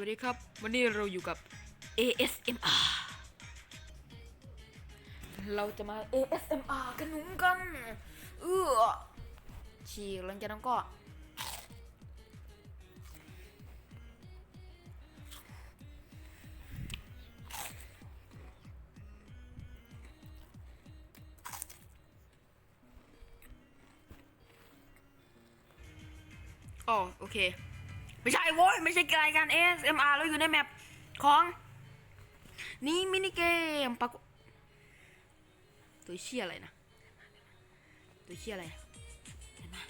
วัสดีครับ วันนี้เราอยู่กับ ASMR เราจะมา ASMR ขนมกันเออฉีกหลังจากนั้นก็ อ๋อ โอเค ไม่ใช่โว้ยไม่ใช่รายการ ASMR เราอยู่ในแมปของ นี่มินิเกมปรากฏตัวเชี่ยอะไรนะ ตัวเชี่ยอะไรเดินมา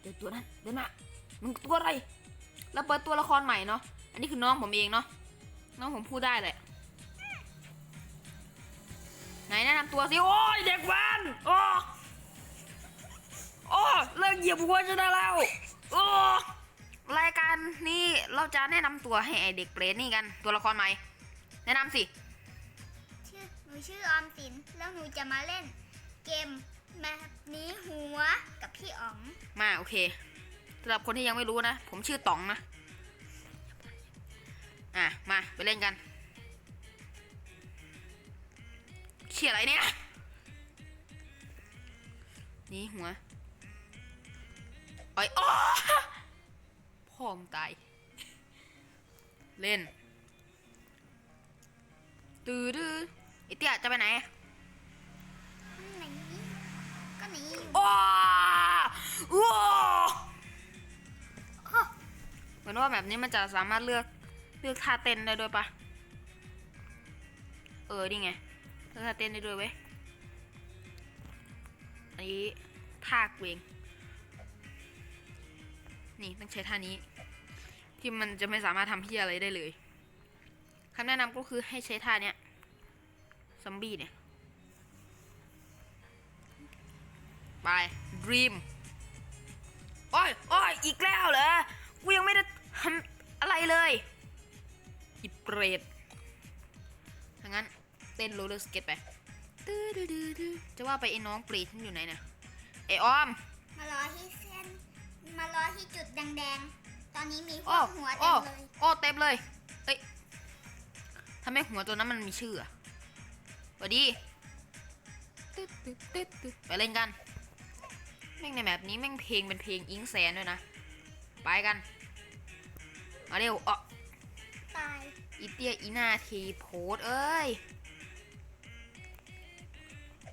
เดินตัวนั้นเดินมามึงตัวอะไรเราเปิดตัวละครใหม่เนาะอันนี้คือน้องผมเองเนาะน้องผมพูดได้แหละไหนแนะนำตัวสิโอ้ยเด็กแว้นโอ้โอ้เลิกเหยียบหัวฉันได้แล้วโอ้ รายการนี้เราจะแนะนำตัวให้ไอเด็กเปรตนี่กัน ตัวละครใหม่ แนะนำสิ ชื่อหนูชื่อออมสิน แล้วหนูจะมาเล่น เกมแบบนี้หัวกับพี่อ๋อง มาโอเคสำหรับคนที่ยังไม่รู้นะ ผมชื่อต๋องนะ อะ มาไปเล่นกันเชี่ยอะไรเนี่ย นี่หัวไอ้ยอ้อ พ่อมงตาย เล่น ตือดื้อไอเตี้ยจะไปไหนไหนก็หนีอยู่โอ้โอ้เหมือนว่าแบบนี้มันจะสามารถเลือกเลือกท่าเต้นได้ด้วยปะเออนี่ไงเลือกท่าเต้นได้ด้วยเว้ยอันนี้ท่าเวงนี่ต้องใช้ท่านี้ ที่มันจะไม่สามารถทำเพี้ยอะไรได้เลยคำแนะนำก็คือให้ใช้ท่าเนี้ยซอมบี้เนี่ยไป dream โอ้ยโอ้ยอีกแล้วเหรอกูยังไม่ได้ทำอะไรเลยอีเปรตถ้างั้นเต้นโรลเลอร์สเก็ตไปตดดดจะว่าไปไอ้น้องเปรตที่อยู่ไหนเนี่ยไอ้ออม มารอที่เส้น มารอที่จุดแดงๆ ตอนนี้มีหัโอ้วหัวเต็โอ้มเลยโอ้เต็มเลยเอ้ยทำไมหัวตัวนั้นมันมีชื่ออะสวัสดีตึ๊ดตึ๊ดตึ๊ดตึ๊ดไปเล่นกัน แม่งในแบบนี้แม่งเพลงเป็นเพลงอิงแสนด้วยนะ ไปกัน มาเร็วอะตายอีเตียอีหนาทีโพสเอ้ย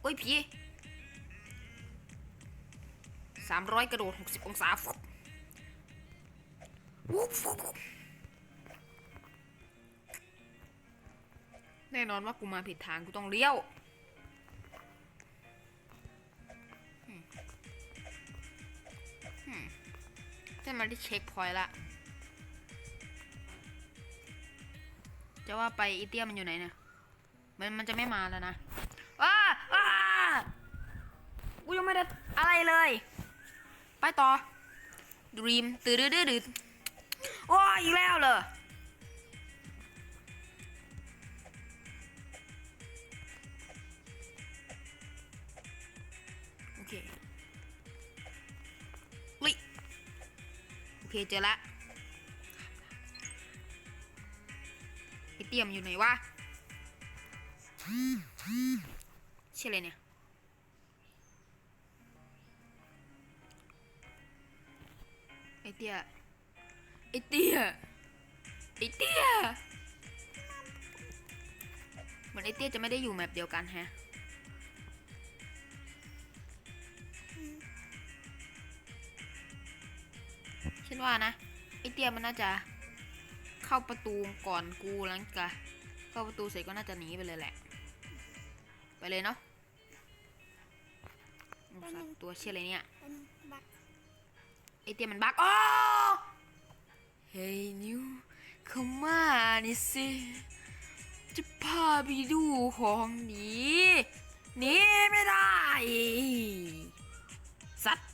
โอ้ยพี่สามร้อยกระโดดหกสิบองศาฟุบวุบฟุบ แน่นอนว่ากูมาผิดทางกูต้องเลี้ยวอืมอืมจะมาที่เช็คพอยต์ละ จะว่าไปอีเตียมันอยู่ไหนเนี่ย มันมันจะไม่มาแล้วนะอ้าอ้ากูยังไม่ได้อะไรเลย ไปต่อ Dream ตื่นดื้อดื้อดื้อ โอ้อีกแล้วเหรอโอเคอุ้ยโอเคเจอละไอเตียมอยู่ไหนวะชื่ออะไรเนี่ยไอเตีย ไอเตียไอเตียเหมือนไอเตียจะไม่ได้อยู่แมปเดียวกันแฮะฉันว่านะไอเตียมันน่าจะเข้าประตูก่อนกูหลังจากเข้าประตูเสร็จก็น่าจะหนีไปเลยแหละ ไปเลยเนาะสัตว์ตัวเชี่ยอะไรเนี่ยเป็นบักไอเตียมันบักอ๋อ เฮ้ยนิวเข้ามานี่สิ จะพาไปดูของนีหนีไม่ได้ สัตว์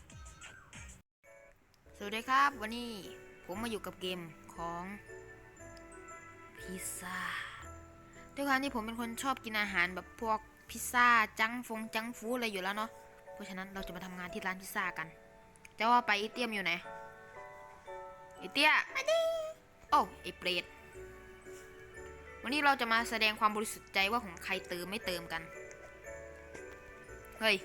สวัสดีครับ วันนี้ผมมาอยู่กับเกมของพิซซ่าด้วยความที่ผมเป็นคนชอบกินอาหารแบบพวกพิซซ่าจังฟงจังฟูอะไรอยู่แล้วเนาะ เพราะฉะนั้นเราจะมาทำงานที่ร้านพิซซ่ากัน แต่ว่าไปอีเตียมอยู่ไหน ไอเตียโอ้ไอเปรตวันนี้เราจะมาแสดงความบริสุทธิ์ใจว่าของใครเติมไม่เติมกัน เฮ้ย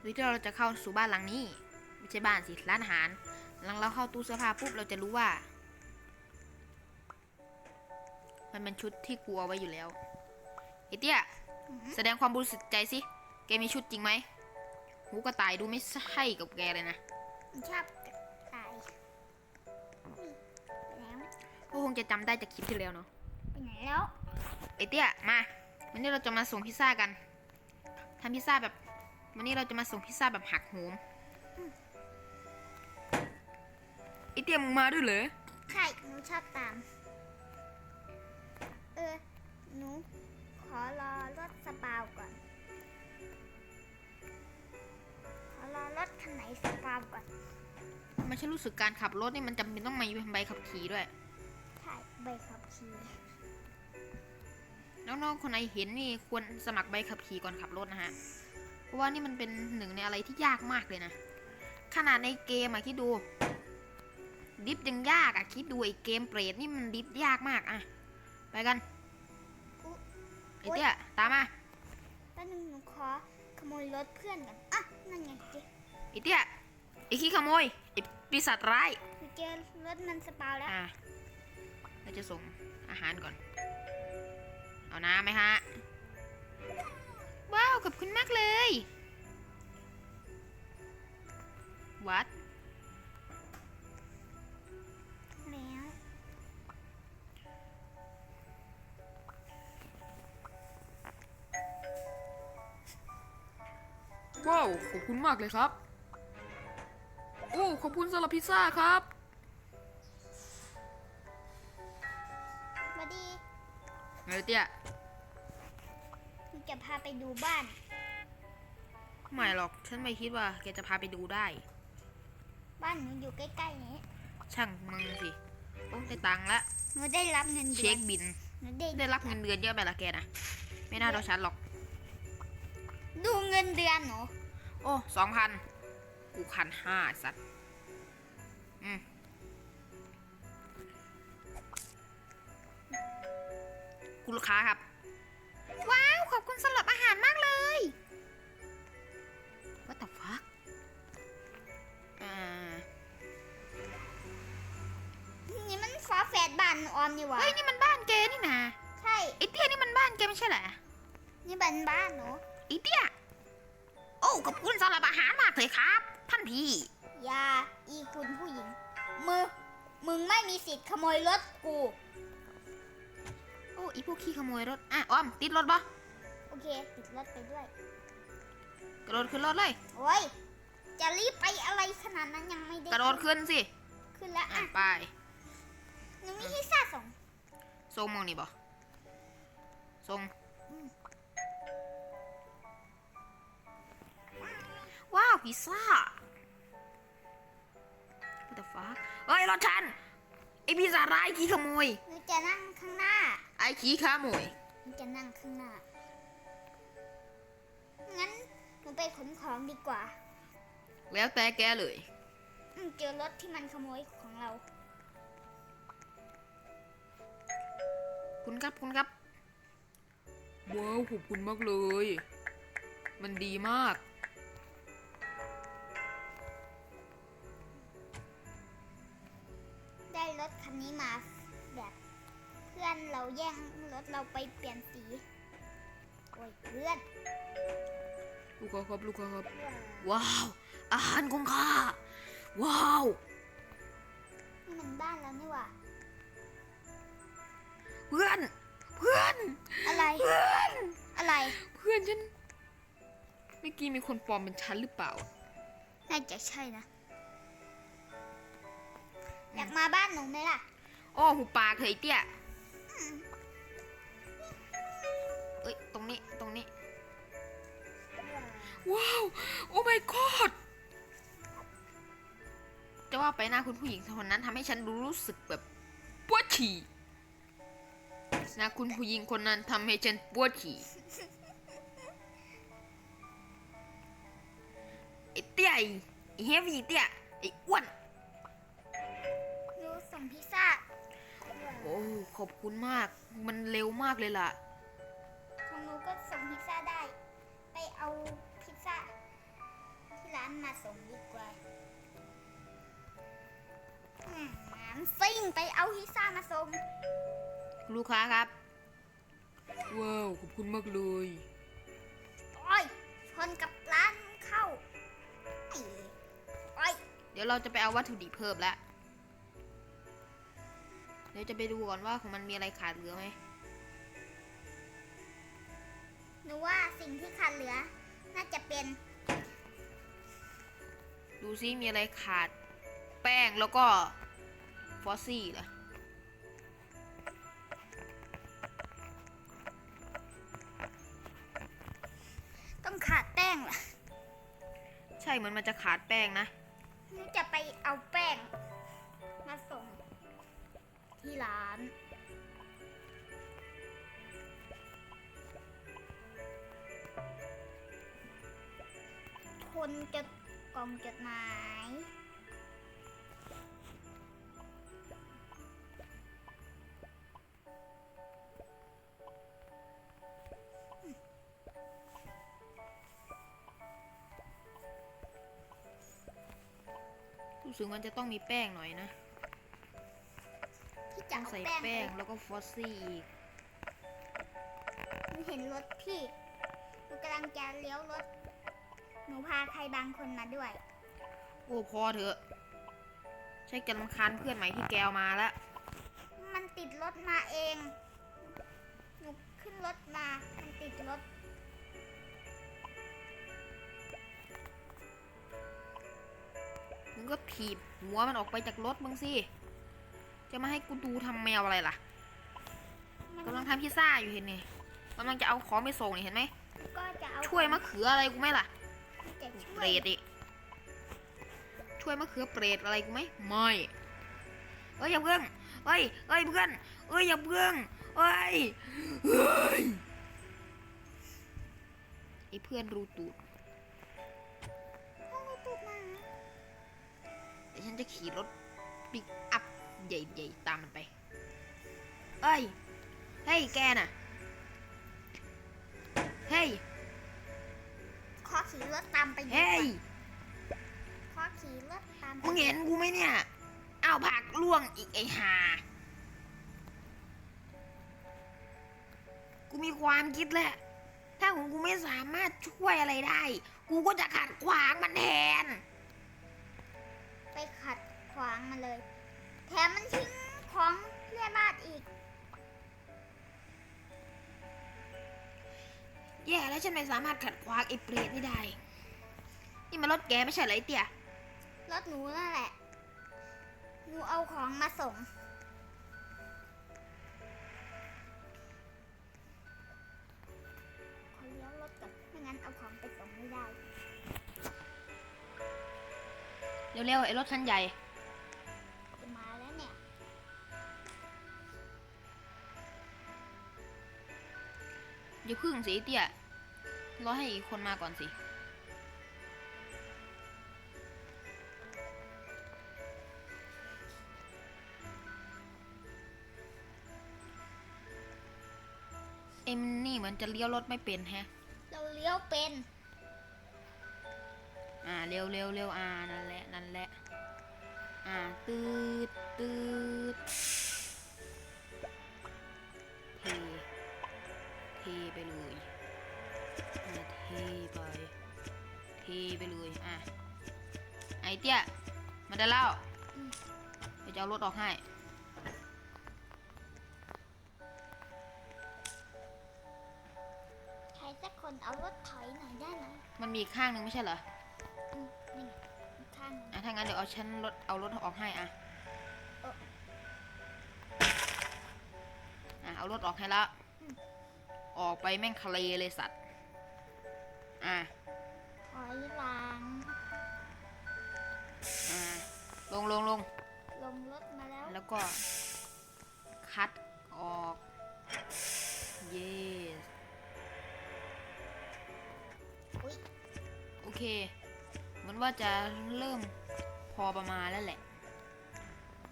หรือที่เราจะเข้าสู่บ้านหลังนี้ ไม่ใช่บ้านสิร้านอาหาร หลังเราเข้าตู้เสื้อผ้าปุ๊บเราจะรู้ว่า มันเป็นชุดที่กูเอาไว้อยู่แล้วไอเตี้ยแสดงความบริสุทธิ์ใจสิ แกมีชุดจริงไหมหูกระต่ายดูไม่ใช่กับแกเลยนะมันชอบ ก็คงจะจำได้จากคลิปที่แล้วเนาะไปไหนแล้วไอเตี้ยมาวันนี้เราจะมาส่งพิซซ่ากันทำพิซซ่าแบบ วันนี้เราจะมาส่งพิซซ่าแบบหักโหมไอเตี้ยมึงมาด้วยเหรอใช่หนูชอบตาม เออ หนู ขอรอรถสปาวก่อน ขอรอรถคันไหนสปาวก่อนมันฉันรู้สึกการขับรถนี่มันจำเป็นต้องมีใบขับขี่ด้วย ใช่ใบขับขี่น้องๆคนไหนเห็นนี่ควรสมัครใบขับขี่ก่อนขับรถนะฮะ เพราะว่านี่มันเป็นหนึ่งในอะไรที่ยากมากเลยนะ ขนาดในเกมอะคิดดู ดิฟยังยากอะคิดดูไอเกมเปรตนี่มันดิฟยากมากอะไปกันอุ๊ไอเตี้ยตามมาแป๊บนึงหนูขอขโมยรถเพื่อนกันอะนั่นไงเจ๊ไอเตี้ยไอขี้ขโมยไอปีศาจร้ายหนูเจอรถมันสปาวแล้วอะ เราจะส่งอาหารก่อน เอาน้ำไหมฮะ ว้าว ขอบคุณมากเลย วัด แล้วว้าว ขอบคุณมากเลยครับ โอ้ ขอบคุณสำหรับพิซซ่าครับ เฮ้ยเตี้ยหนูจะพาไปดูบ้าน ไม่หรอกฉันไม่คิดว่าแกจะพาไปดูได้ บ้านหนูอยู่ใกล้ๆนี้ ช่างมึงสิโอ้ได้ตังค์ละหนูได้รับเงินเดืเช็อคนบิน หนูได้ได้รับเงินเดือนเยอะไปละแกนะไม่น่าเราฉันหรอก ดูเงินเดือนหนูโอ้สองพันกูคันห้าไอ้สัตว์อืม คุณลูกค้าครับ ว้าว ขอบคุณสำหรับอาหารมากเลย What the fuck อ่านี่มันฝาแฝดบ้านออมนี่หวะเฮ้ยนี่มันบ้านแกนี่นะใช่ไอเตี้ยนี่มันบ้านแกไม่ใช่เหรอนี่บ้านบ้านหนูไอเตี้ยโอ้ขอบคุณสำหรับอาหารมากเลยครับ ท่านพี่อย่าอีคุณผู้หญิงมือมึงไม่มีสิทธิ์ขโมยรถกูโอ้อีพวกขี้ขโมยรถ อะอ้อม ติดรถปะโอเค ติดรถไปด้วย กระโดดขึ้นรถเลย โอ้ย จะรีบไปอะไรขนาดนั้นยังไม่ได้ กระโดดขึ้นสิ ขึ้นแล้วอะอะไปหนูมีพิซซ่าสองทรงมองนี่บ่ทรงว้าวพิซซ่า What the fuck เฮ้ยรถฉันไอพิซซ่าร้ายขี้ขโมย หนูจะนั่งข้างหน้า ไอขี้ขโมยหนูจะนั่งข้างหน้า งั้นหนูไปขนของดีกว่า แล้วแต่แกเลยอืมเจอรถที่มันขโมยของเรา คุณครับคุณครับว้าวขอบคุณมากเลย มันดีมาก ได้รถคันนี้มาแบบ เพื่อนเราแย่งรถเราไปเปลี่ยนสี โอ้ยเพื่อนลูกค้าครับลูกค้าครับ ว้าว อาหารของข้า ว้าว นี่มันบ้านแล้วนี่หว่า เพื่อน เพื่อน อะไร เพื่อน อะไร เพื่อนฉัน เมื่อกี้มีคนปลอมเป็นฉันหรือเปล่า น่าจะใช่นะ อยากมาบ้านหนูไหมล่ะ โอ้หูปากเถยเตี้ย นี้ตรงนี้ ว้าว โอ้ my god จะว่าไปหน้าคุณผู้หญิงคนนั้นทำให้ฉันรู้สึกแบบปวดฉี่หนะคุณผู้หญิงคนนั้นทำให้ฉันปวดฉี่ไอ้เตี้ยไอ้เฮฟวี่เตี้ยไอ้อ้วนหนูส่งพิซซ่าโอ้ขอบคุณมาก มันเร็วมากเลยล่ะของ หนูก็ส่งพิซซ่าได้ ไปเอาพิซซ่าที่ร้านมาส่งดีกว่าอืมงั้นซิ่งไปเอาพิซซ่ามาส่งลูกค้าครับ ว้าวขอบคุณมากเลยโอ้ยชนกับร้านเข้าไอ้โอ้ยเดี๋ยวเราจะไปเอาวัตถุดิบเพิ่มแล้วเดี๋ยวจะไปดูก่อนว่าของมันมีอะไรขาดเหลือไหม นูว่าสิ่งที่ขาดเหลือ น่าจะเป็น ดูซิมีอะไรขาด แป้งแล้วก็ฟอสซี่เหรอต้องขาดแป้งล่ะใช่เหมือนมันจะขาดแป้งนะหนูจะไปเอาแป้ง มาส่งที่ร้าน คนจดกล่องจดหมาย รู้สึกมันจะต้องมีแป้งหน่อยนะ ที่จะต้องเอาใส่แป้งแป้งไปแล้วก็ฟอสซี่อีกหนูเห็นรถพี่หนูกำลังจะเลี้ยวรถ หนูพาใครบางคนมาด้วย โอ้พอเถอะ ใช่กันรำคาญเพื่อนใหม่ที่แกวมาแล้ว มันติดรถมาเอง หนูขึ้นรถมา มันติดรถ มึงก็ถีบหัวมันออกไปจากรถมึงสิ จะมาให้กูดูทำแมวอะไรล่ะมันกำลังทำพิซซ่าอยู่เห็นไงกำลังจะเอาของไปส่งนี่เห็นไหม ก็จะเอาช่วยมะเขืออะไรกูไหมล่ะจะช่ เปรยตดิช่วยมะเขือเปรตอะไรกูไหมไม่เอ้ยอย่าเพิ่งเอ้ยเอ้ยเพื่อนเอ้ยอย่าเพิ่งเอ้ยเอ้ยไอเพื่อนรูตูดเดี๋ยวฉันจะขี่รถปิกอัพใหญ่ๆตามมันไป เอ้ย เฮ้ยแกน่ะ เฮ้ย ขอขี่รถตามไปดีกเฮ้ว่ายขอขี่รถตามไปมึงเห็นกูไหมเนี่ยอ้าวผักล่วงอีกไอ้ห่า กูมีความคิดแหละ ถ้าของกูไม่สามารถช่วยอะไรได้ กูก็จะขัดขวางมันแทน ไปขัดขวางมาเลย แถมมันทิ้งของเรียบ้านอีก แย่แล้วฉันไม่สามารถขัดขวางไอ้เปรตนี่ได้ นี่มันรถแกไม่ใช่เหรอไอ้เตี่ยรถหนูนั่นแหละ หนูเอาของมาส่ง ขอเลี้ยวรถก่อนไม่งั้นเอาของไปส่งไม่ได้ เร็วๆไอ้รถคันใหญ่ อย่าพึ่งสิไอ้เตี่ยรอให้อีกคนมาก่อนสิ เอ็มนี่เหมือนจะเลี้ยวรถไม่เป็นแฮะ เราเลี้ยวเป็น อ่าเร็วเร็วเร็วอ่านั่นแหละนั่นแหละ อ่าตืดตืด ทไปเลยอ่าเทไปเทไปเลยอะไอเตี้ยมาได้แล้วอืมเดี๋ยวจะเอารถออกให้ใครสักคนเอารถถอยหน่อยได้ไหมมันมีอีกข้างหนึ่งไม่ใช่เหรออืมนี่ไงอีกข้างหนึ่งอะถ้างั้นเดี๋ยวเอาฉันรถเอารถออกให้อะเอออะเอารถออกให้แล้ว ออกไปแม่งทะเลเลยสัตว์ อะถอยหลังอ่าลงลงลงลงรถมาแล้ว แล้วก็ คัดออก เยสอุ๊ยโอเค เหมือนว่าจะเริ่มพอประมาณแล้วแหละ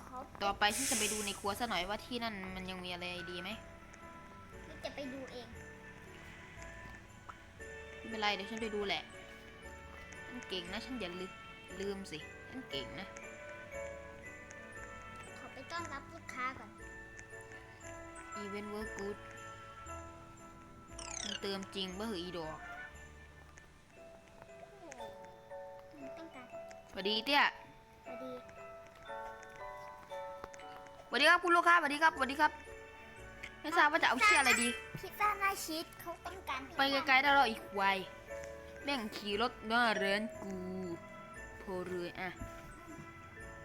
ขอต่อไปฉันจะไปดูในครัวซะหน่อยว่าที่นั่นมันยังมีอะไรดีไหม ไม่เป็นไรเดี๋ยวฉันไปดูแหละฉันเก่งนะฉันอย่าลืมลืมสิฉันเก่งนะ ขอไปต้อนรับลูกค้าก่อน Event work good มันเติมจริงเบอร์อีดอกมันต้องการสวัสดีเตี้ยพอดี สวัสดีครับคุณลูกค้าสวัสดีครับสวัสดีครับ ไม่ทราบว่าจะเอาเชี่ยอะไรดี พิซซ่าหน้าชีสเขาต้องการไปไกลๆได้แล้วอีกควายแม่งขี่รถหน้าเรือนกูโพเรืออะ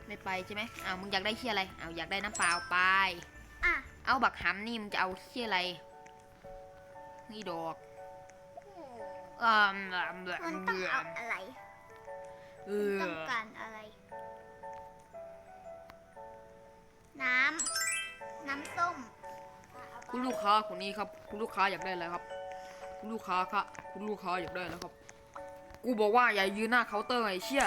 ไม่ไปใช่ไหมอ้าวมึงอยากได้เชี่ยอะไรอ้าวอยากได้น้ำเปล่าไปอะเอาบักหำนี่มึงจะเอาเชี่ยอะไรนี่ดอกอ่ามันต้องเอาอะไรเอมันอต้องการอะไร น้ำน้ำส้ม คุณลูกค้าคนนี้ครับ คุณลูกค้าอยากได้อะไรครับ คุณลูกค้าครับคุณลูกค้าอยากได้แล้วครับ กูบอกว่าอย่ายืนหน้าเคาน์เตอร์ไอ้เชี่ย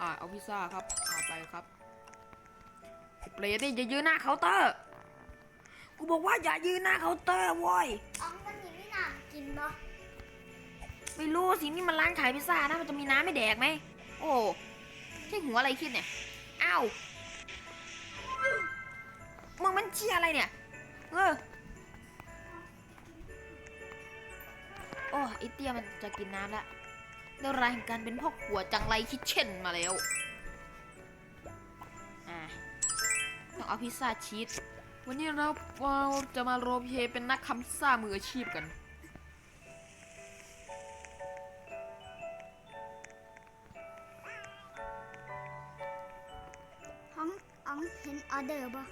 อ่าเอาพิซซ่าครับเอาไปครับไอ้เปรตนี่อย่ายืนหน้าเคาน์เตอร์ กูบอกว่าอย่ายืนหน้าเคาน์เตอร์โว้ยอ๋องมันมีวินากินบ่ไม่รู้สินี่มันร้านขายพิซซ่านะมันจะมีน้ำไม่แดกไหม โอ้ใช่หัวอะไรคิดเนี่ย อ้าว มึงมันเชียอะไรเนี่ย เออ โอ้ไอเตี้ยมันจะกินน้ำละแล้วรายแห่งการเป็นพ่อขวจังไรคิดเช่นมาแล้ว อ่าต้องเอาพิซซ่าชีส วันนี้เราเราจะมาโรเพเป็นนักทำซ่ามืออาชีพกันอ๋องอ๋องเห็นออเดอร์บ่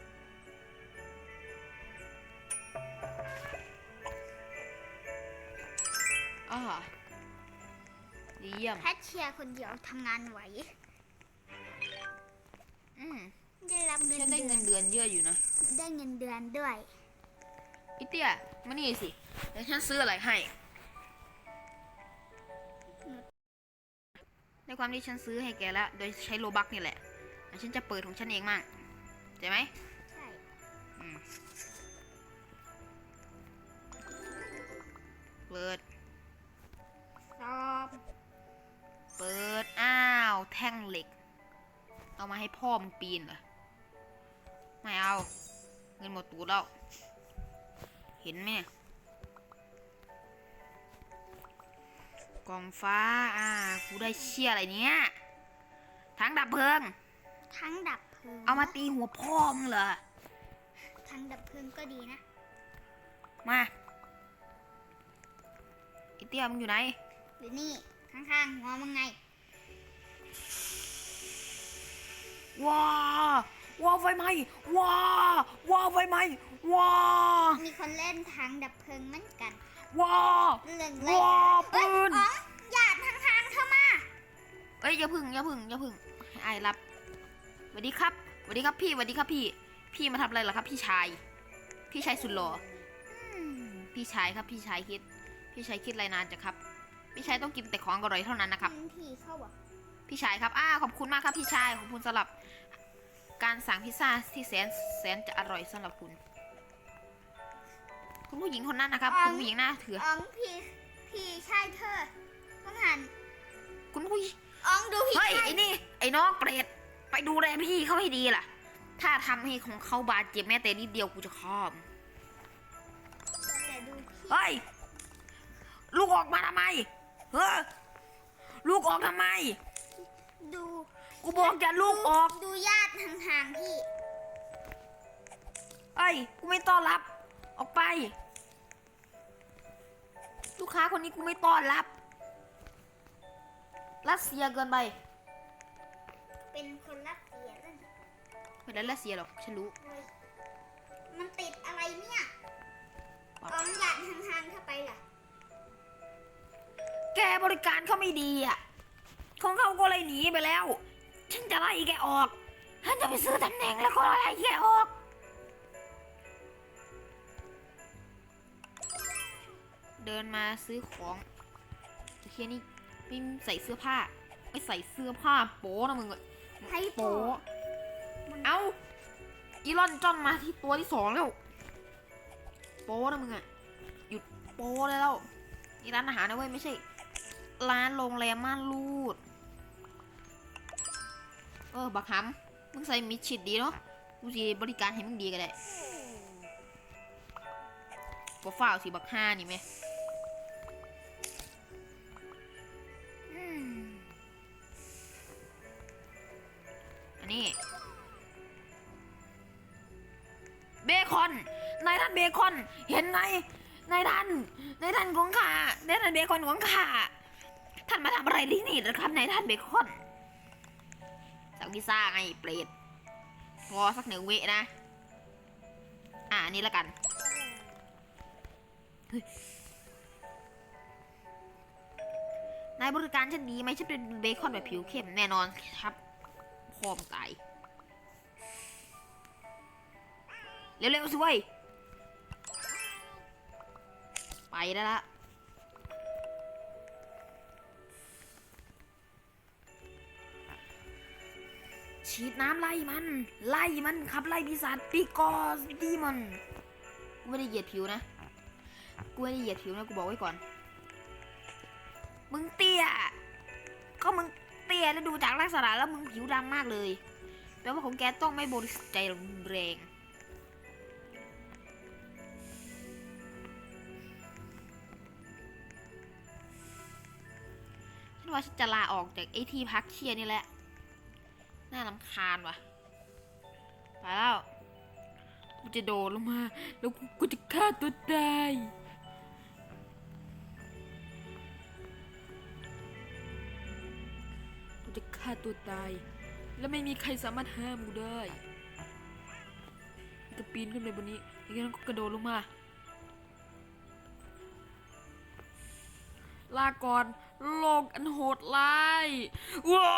อ่าดีเยี่ยมแพทเชียร์คนเดียวทำงานไหว อืมได้รับเงินฉันได้เดืเงิอนนเดือนเยอะอยู่นะได้เงินเดือนด้วยอีเตี้ยมานี่สิเดี๋ยวฉันซื้ออะไรให้ ในความที่ฉันซื้อให้แกแล้ว โดยใช้โลบักนี่แหละเดี๋ยวฉันจะเปิดของฉันเองมั่งใช่ไหมใช่อืมเปิดร อบเปิด อ้าว แท่งเหล็ก เอามาให้พ่อมึงปีนเหรอ ไม่เอา เงินหมดตูดแล้ว เห็นไหมเนี่ยกล่องฟ้า อ่า กูได้เชี่ยอะไรเนี่ยทั้งดับเพลิง ทั้งดับเพลิงเอามาตีหัวพ่อมึงเหรอทั้งดับเพลิงก็ดีนะ มาไอเตี้ยมึงอยู่ไหน หรือนี่ข้างๆหัวมึงไงว้าว้าไฟไหม้ว้าว้าไฟไหม้ว้ามีคนเล่นทั้งดับเพลิงเหมือนกันว้าเรื่องเลยว้าเอ้ยปืนอ๋องหยาดทางๆเข้ามาเอ้ยอย่าพึ่งอย่าพึ่งอย่าพึ่งให้ไอ้รับสวัสดีครับสวัสดีครับพี่สวัสดีครับพี่ พี่มาทำอะไรเหรอครับ พี่ชาย พี่ชายสุดหล่ออืมพี่ชายครับพี่ชายคิด พี่ชายคิดอะไรนานจังครับ พี่ชายต้องกินแต่ของอร่อยเท่านั้นนะครับพื้นที่เข้าบอกพี่ชายครับอ้าขอบคุณมากครับพี่ชายขอบคุณสำหรับ การสั่งพิซซ่าที่แสนแสนจะอร่อยสำหรับคุณ คุณผู้หญิงคนนั้นนะครับ คุณผู้หญิงหน้าเถื่ออ๋องพี่พี่ชายเธอต้องหันคุณผู้หญิงอ๋องดูพี่เฮ้ยชายไอ้นี่ไอ้น้องเปรตไปดูแลพี่เขาให้ดีล่ะ ถ้าทำให้ของเขาบาดเจ็บแม้แต่นิดเดียวกูจะฆ่ามึงแต่ดูพี่เฮ้ยลูกออกมาทำไม เฮ้ยลูกออกทำไม ดูกูบอกอย่าลูกออก ดูญาติห่างๆพี่ เอ้ย กูไม่ต้อนรับ ออกไป ลูกค้าคนนี้กูไม่ต้อนรับ รัสเซียเกินไป เป็นคนรักเสียแล้วไม่ได้รัสเซียหรอกฉันรู้เฮ้ยมันติดอะไรเนี่ยปรับอ๋องญาติห่างๆเข้าไปล่ะ แกบริการเขาไม่ดีอะ ของเขาก็เลยหนีไปแล้ว ฉันจะไล่แกออก ฉันจะไปซื้อตำแหน่งแล้วก็ไล่แกออก เดินมาซื้อของไอ้เคียนี่ไม่ใส่เสื้อผ้า ไม่ใส่เสื้อผ้าโป๊นะมึงอะไฮโปโปเอาอีลอนจ้อนมาที่ตัวที่สองแล้ว โปนะมึงอะหยุดโปได้แล้วนี่ร้านอาหารนะเว้ยไม่ใช่ ร้านโรงแรมม่านรูด เออ บักฮัมมึงใส่มิดชิดดีเนาะกูสิบริการให้มึงดีก็ได้ก็ฝ้าสิบักห้านี่ไหมอันนี้ เบคอน นายท่านเบคอน เห็นไหมนายท่านนายท่านของข้านายท่านเบคอนของข้าานมาทำอะไรที่นี่นะครับนายท่านเบคอนสั่งพิซ่าไงเปรตงอสักหนึ่งเวนะ อ่านนี้ละกัน นายบริการฉันดีไหมฉันเป็นเบคอนแบบผิวเข้มแน่นอนครับพร้อมตายเร็วๆสิเว้ยไปได้ละ ฉีดน้ำไล่มัน ไล่มันครับไล่ปีศาจปีกอสดีมันกูไม่ได้เหยียดผิวนะ กูไม่ได้เหยียดผิวนะกูบอกไว้ก่อน มึงเตี้ย ก็มึงเตี้ยแล้วดูจากลักษณะแล้วมึงผิวดำมากเลย แปลว่าของแกต้องไม่บริสุทธิ์ใจแรงฉันว่าฉันจะลาออกจากไอ้ที่พักเชียนี่แหละ น่าลำคาญว่ะไปแล้วกูจะโดดลงมา แล้วกูจะฆ่าตัวตายกูจะฆ่าตัวตาย แล้วไม่มีใครสามารถห้ามกูได้จะปีนขึ้นไปบนนี้แล้วนั้นก็กระโดดลงมา ลาก่อน โลกอันโหดร้ายว้า